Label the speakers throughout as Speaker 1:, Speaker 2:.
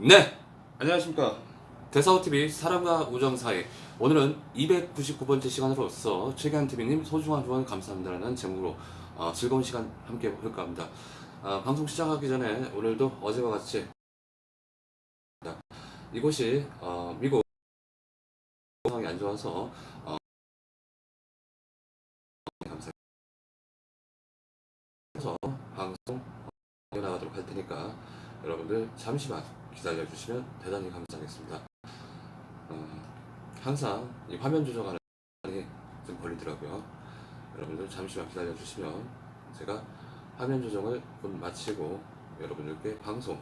Speaker 1: 네, 안녕하십니까. 대사오TV 사람과 우정 사이. 오늘은 299번째 시간으로서 최기한TV님 소중한 후원 감사합니다라는 제목으로 어, 즐거운 시간 함께 볼까 합니다. 아, 방송 시작하기 전에 오늘도 어제와 같이 이곳이 어, 미국 상황이 안 좋아서 어, 감사. 그래서 방송 이어나가도록 할 테니까 여러분들 잠시만 기다려 주시면 대단히 감사하겠습니다. 어, 항상 이 화면 조정하는 시간이 좀 걸리더라고요. 여러분들 잠시만 기다려 주시면 제가 화면 조정을 곧 마치고 여러분들께 방송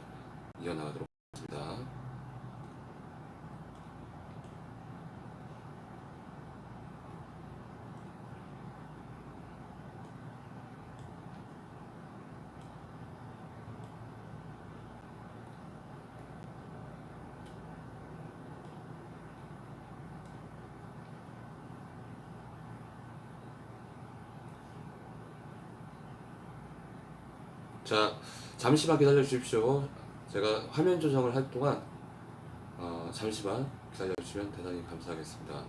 Speaker 1: 이어나가도록 하겠습니다. 자, 잠시만 기다려 주십시오. 제가 화면 조정을 할 동안 어, 잠시만 기다려 주시면 대단히 감사하겠습니다.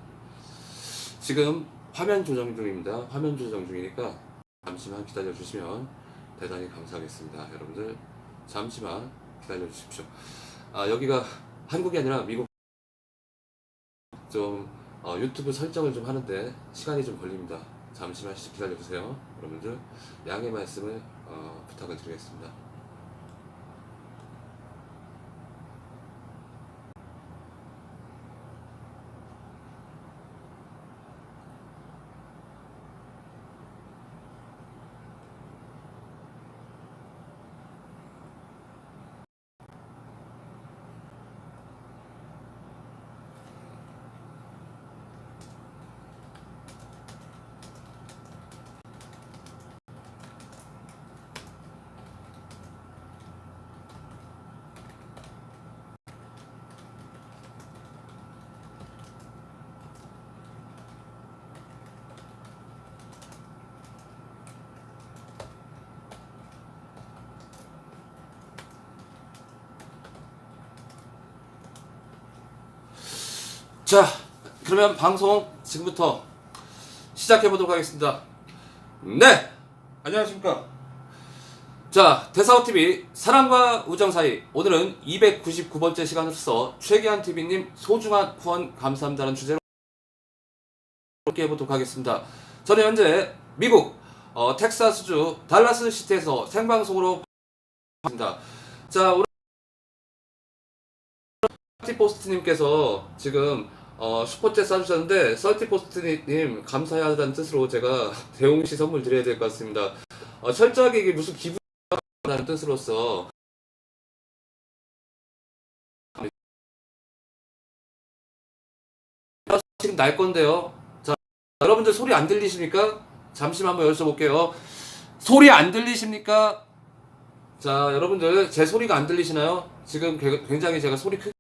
Speaker 1: 지금 화면 조정 중입니다. 화면 조정 중이니까 잠시만 기다려 주시면 대단히 감사하겠습니다. 여러분들 잠시만 기다려 주십시오. 아, 여기가 한국이 아니라 미국 좀 어, 유튜브 설정을 좀 하는데 시간이 좀 걸립니다. 잠시만 기다려 주세요. 여러분들 양해 말씀을 어, 부탁을 드리겠습니다. 자, 그러면 방송 지금부터 시작해 보도록 하겠습니다. 네, 안녕하십니까. 자, 대사오TV 사랑과 우정 사이 오늘은 299번째 시간으로서 최기한 TV님 소중한 후원 감사합니다라는 주제로 함께 해보도록 하겠습니다. 저는 현재 미국 어, 텍사스주 달라스 시티에서 생방송으로 있습니다. 자, 오늘 서티포스트님께서 지금 어, 슈퍼챗 써주셨는데 서티포스트님 감사하다는 뜻으로 제가 대용시 선물 드려야 될 것 같습니다. 어, 철저하게 이게 무슨 기분이라는 뜻으로서 지금 날 건데요. 자, 여러분들 소리 안 들리십니까? 잠시만 한번 여쭤볼게요. 소리 안 들리십니까? 자, 여러분들 제 소리가 안 들리시나요? 지금 개- 굉장히 제가 소리 크